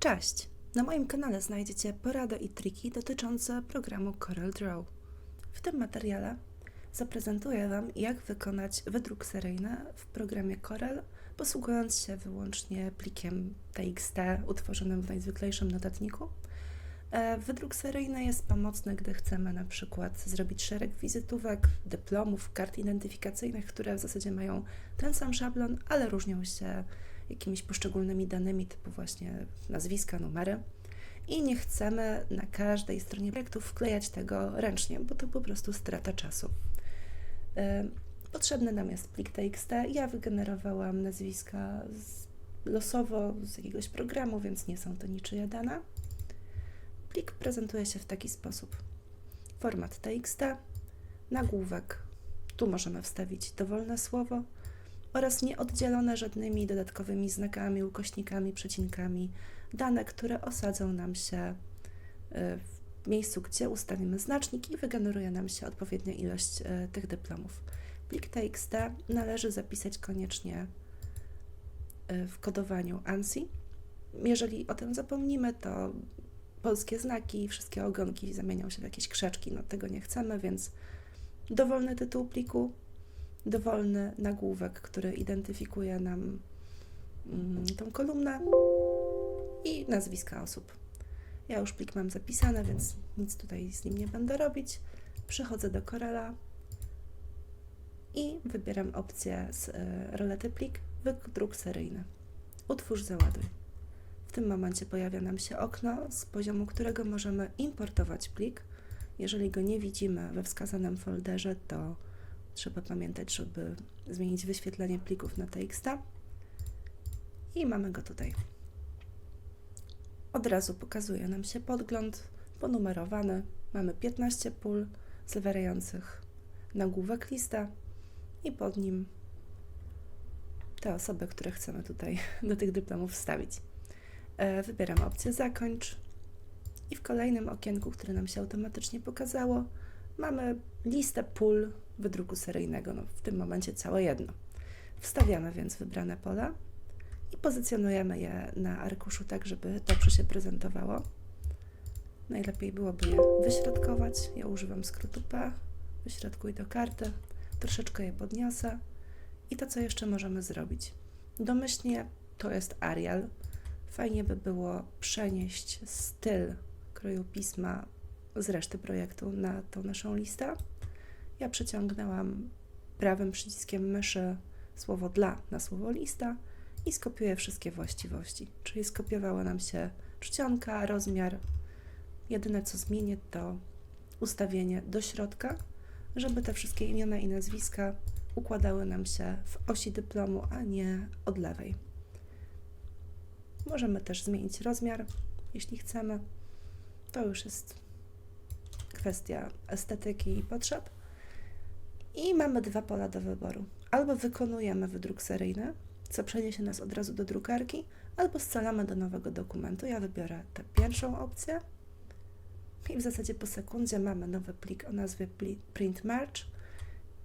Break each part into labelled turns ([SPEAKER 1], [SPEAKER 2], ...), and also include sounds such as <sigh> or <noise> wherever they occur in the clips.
[SPEAKER 1] Cześć! Na moim kanale znajdziecie porady i triki dotyczące programu CorelDRAW. W tym materiale zaprezentuję Wam, jak wykonać wydruk seryjny w programie Corel, posługując się wyłącznie plikiem TXT utworzonym w najzwyklejszym notatniku. E, Wydruk seryjny jest pomocny, gdy chcemy na przykład zrobić szereg wizytówek, dyplomów, kart identyfikacyjnych, które w zasadzie mają ten sam szablon, ale różnią się jakimiś poszczególnymi danymi, typu właśnie nazwiska, numery. I nie chcemy na każdej stronie projektu wklejać tego ręcznie, bo to po prostu strata czasu. Potrzebny nam jest plik TXT. Ja wygenerowałam nazwiska losowo z jakiegoś programu, więc nie są to niczyje dane. Plik prezentuje się w taki sposób. Format TXT, nagłówek. Tu możemy wstawić dowolne słowo oraz nieoddzielone żadnymi dodatkowymi znakami, ukośnikami, przecinkami dane, które osadzą nam się y, w miejscu, gdzie ustawimy znacznik i wygeneruje nam się odpowiednia ilość y, tych dyplomów. Plik TXT należy zapisać koniecznie y, w kodowaniu ANSI. Jeżeli o tym zapomnimy, to polskie znaki i wszystkie ogonki zamienią się w jakieś krzaczki. No tego nie chcemy, więc dowolny tytuł pliku, dowolny nagłówek, który identyfikuje nam mm, tą kolumnę i nazwiska osób. Ja już plik mam zapisane, więc nic tutaj z nim nie będę robić. Przechodzę do Corela i wybieram opcję z e, rolety plik, wydruk seryjny. Utwórz, załaduj. W tym momencie pojawia nam się okno, z poziomu którego możemy importować plik. Jeżeli go nie widzimy we wskazanym folderze, to trzeba pamiętać, żeby zmienić wyświetlenie plików na TXT. I mamy go tutaj. Od razu pokazuje nam się podgląd ponumerowany. Mamy 15 pól zawierających nagłówek lista i pod nim te osoby, które chcemy tutaj <laughs> do tych dyplomów wstawić. E, Wybieram opcję zakończ i w kolejnym okienku, które nam się automatycznie pokazało, mamy listę pól wydruku seryjnego, no w tym momencie całe jedno. Wstawiamy więc wybrane pola i pozycjonujemy je na arkuszu tak, żeby dobrze się prezentowało. Najlepiej byłoby je wyśrodkować. Ja używam skrótu P. Wyśrodkuj do karty. Troszeczkę je podniosę. I to, co jeszcze możemy zrobić. Domyślnie to jest Arial. Fajnie by było przenieść styl kroju pisma z reszty projektu na tą naszą listę. Ja przeciągnęłam prawym przyciskiem myszy słowo dla na słowo lista i skopiuję wszystkie właściwości. Czyli skopiowała nam się czcionka, rozmiar. Jedyne co zmienię to ustawienie do środka, żeby te wszystkie imiona i nazwiska układały nam się w osi dyplomu, a nie od lewej. Możemy też zmienić rozmiar, jeśli chcemy. To już jest kwestia estetyki i potrzeb. I mamy dwa pola do wyboru. Albo wykonujemy wydruk seryjny, co przeniesie nas od razu do drukarki, albo scalamy do nowego dokumentu. Ja wybiorę tę pierwszą opcję. I w zasadzie po sekundzie mamy nowy plik o nazwie Print March,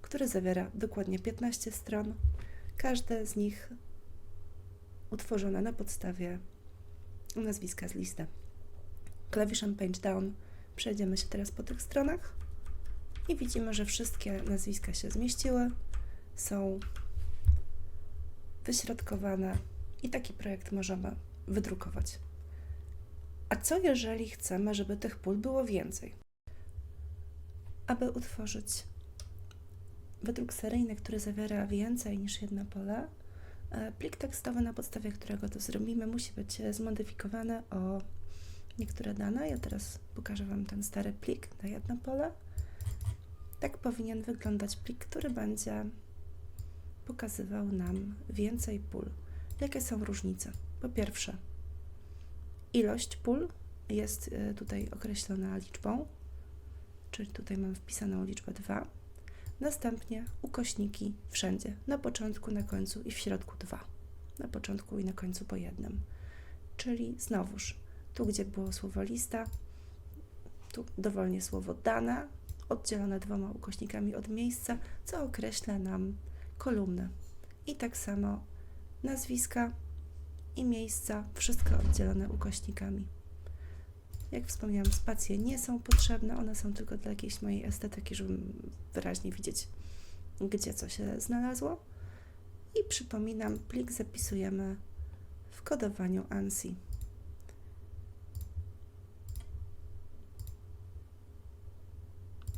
[SPEAKER 1] który zawiera dokładnie 15 stron. Każde z nich utworzone na podstawie nazwiska z listy. Klawiszem Page Down przejdziemy się teraz po tych stronach i widzimy, że wszystkie nazwiska się zmieściły, są wyśrodkowane i taki projekt możemy wydrukować. A co jeżeli chcemy, żeby tych pól było więcej? Aby utworzyć wydruk seryjny, który zawiera więcej niż jedno pole, e, plik tekstowy, na podstawie którego to zrobimy, musi być zmodyfikowany o niektóre dane. Ja teraz pokażę Wam ten stary plik na jedno pole. Tak powinien wyglądać plik, który będzie pokazywał nam więcej pól. Jakie są różnice? Po pierwsze, ilość pól jest y, tutaj określona liczbą, czyli tutaj mam wpisaną liczbę 2. Następnie ukośniki wszędzie, na początku, na końcu i w środku 2. Na początku i na końcu po jednym. Czyli znowuż, tu gdzie było słowo lista, tu dowolnie słowo dane, oddzielone dwoma ukośnikami od miejsca, co określa nam kolumnę. I tak samo nazwiska i miejsca, wszystko oddzielone ukośnikami. Jak wspomniałam, spacje nie są potrzebne, one są tylko dla jakiejś mojej estetyki, żeby wyraźnie widzieć, gdzie co się znalazło. I przypominam, plik zapisujemy w kodowaniu ANSI.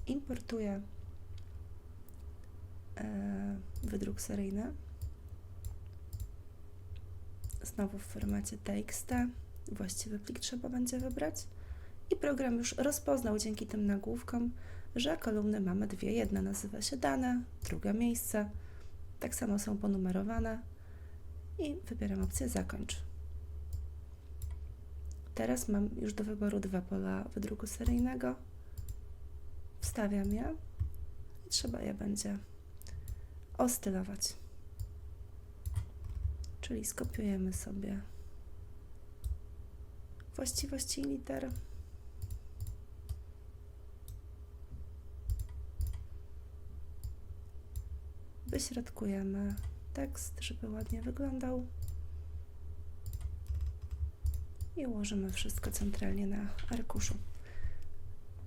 [SPEAKER 1] Importuję e, wydruk seryjny. Znowu w formacie TXT. Właściwy plik trzeba będzie wybrać. I program już rozpoznał dzięki tym nagłówkom, że kolumny mamy dwie. Jedna nazywa się dane, druga miejsce. Tak samo są ponumerowane. I wybieram opcję zakończ. Teraz mam już do wyboru dwa pola wydruku seryjnego. Wstawiam je i trzeba je będzie ostylować. Czyli skopiujemy sobie właściwości liter. Wyśrodkujemy tekst, żeby ładnie wyglądał. I ułożymy wszystko centralnie na arkuszu.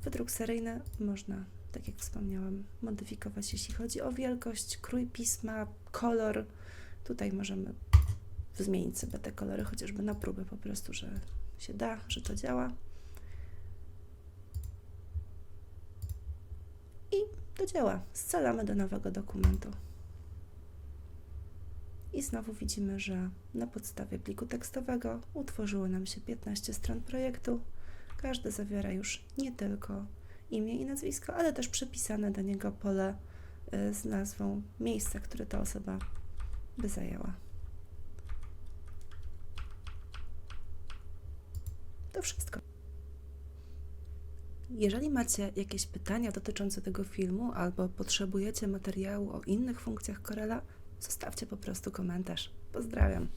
[SPEAKER 1] Wydruk seryjny można, tak jak wspomniałam, modyfikować, jeśli chodzi o wielkość, krój pisma, kolor. Tutaj możemy zmienić sobie te kolory, chociażby na próbę po prostu, że się da, że to działa. I to działa. Scalamy do nowego dokumentu. I znowu widzimy, że na podstawie pliku tekstowego utworzyło nam się 15 stron projektu. Każdy zawiera już nie tylko imię i nazwisko, ale też przypisane do niego pole y, z nazwą miejsca, które ta osoba by zajęła. To wszystko. Jeżeli macie jakieś pytania dotyczące tego filmu albo potrzebujecie materiału o innych funkcjach Corela, zostawcie po prostu komentarz. Pozdrawiam.